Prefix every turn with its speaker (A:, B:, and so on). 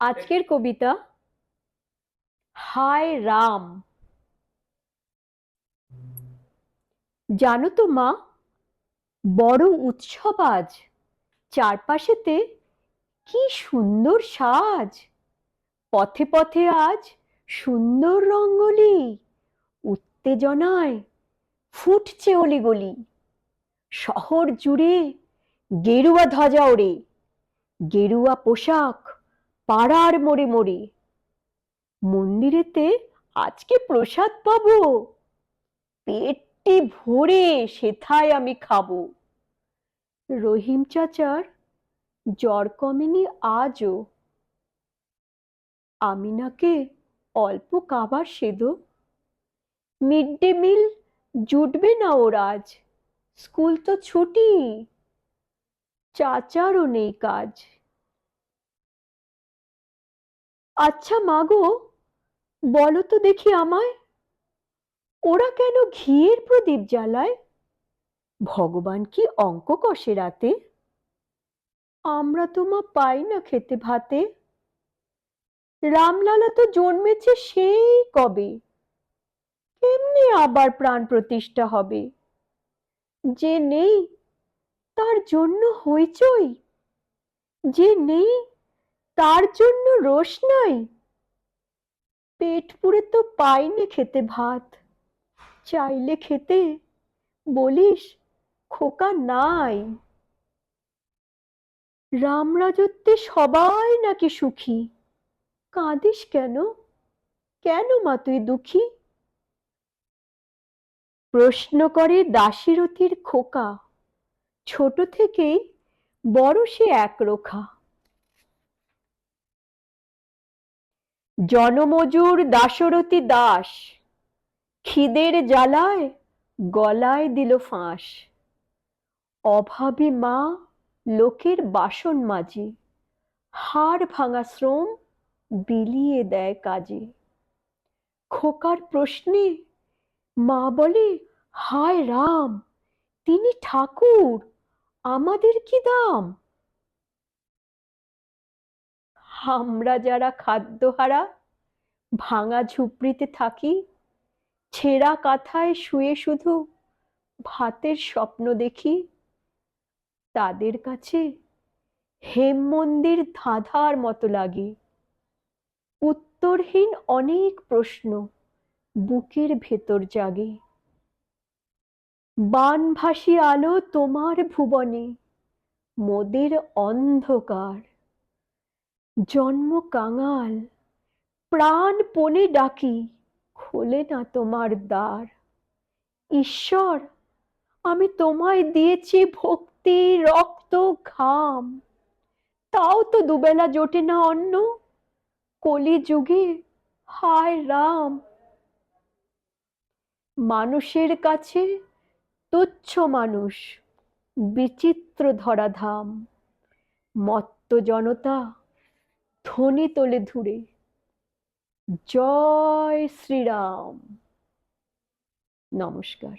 A: আজকের কবিতা, হায় রাম। জানো তো মা, বড় উৎসব আজ। চারপাশেতে কি সুন্দর সাজ। পথে পথে আজ সুন্দর রঙ্গলি, উত্তেজনায় ফুটছে অলিগলি। শহর জুড়ে গেরুয়া ধ্বজা ওড়ে, গেরুয়া পোশাক পাড়ার মোড়ে মোড়ে। মন্দিরেতে আজকে প্রসাদ পাবো। পেটটি ভরে সেথায় আমি খাব। রহিম চাচার জ্বর কমেনি আজও। আমিনাকে অল্প কাবার সেদো মিড ডে মিল জুটবে না ওর আজ। স্কুল তো ছুটি। চাচারও নেই কাজ। আচ্ছা মাগো বলো তো দেখি আমায়, ওরা কেন ঘিয়ের প্রদীপ জ্বালায়? ভগবান কি অঙ্ক কষে রাতে? আমরা তো মা পাই না খেতে ভাতে। রামলালা তো জন্মেছে সেই কবে? কেমনে আবার প্রাণ প্রতিষ্ঠা হবে? যে নেই, তার জন্য হইচই। যে নেই তার জন্য রোষ নাই? পেট পুড়ে তো পাইনি খেতে ভাত। চাইলে খেতে, বলিস, খোকা নাই। রামরাজত্বে সবাই নাকি সুখী? কাঁদিস কেন? কেন মা তুই দুঃখী? প্রশ্ন করে দাসীরথীর খোকা। ছোট থেকেই বড় সে একরোখা। জনমজুর দাশরথী দাস। খিদের জ্বালায় গলায় দিল ফাঁস। অভাবী মা লোকের বাসন মাঝে হাড় ভাঙা শ্রম বিলিয়ে দেয় কাজে। খোকার প্রশ্নে মা বলে, হায় রাম, তিনি ঠাকুর, আমাদের কি দাম? আমরা যারা খাদ্যহারা, ভাঙা ঝুপড়িতে থাকি, ছেঁড়া কাঁথায় শুয়ে শুধু ভাতের স্বপ্ন দেখি, তাদের কাছে হেম মন্দির ধাঁধার মতো লাগে। উত্তরহীন অনেক প্রশ্ন বুকের ভেতর জাগে। বানভাসী আলো তোমার ভুবনে, মোদের অন্ধকার। জন্ম কাঙাল। প্রাণ পণে ডাকি, খোলে না তোমার দ্বার। ঈশ্বর, আমি তোমায় দিয়েছি ভক্তি, রক্ত, ঘাম। তাও তো দুবেলা জোটে না অন্ন। কলি যুগে হায় রাম। মানুষের কাছে তুচ্ছ মানুষ, বিচিত্র ধরাধাম। মত্ত জনতা ধ্বনি তোলে ধুরে। জয় শ্রীরাম। নমস্কার।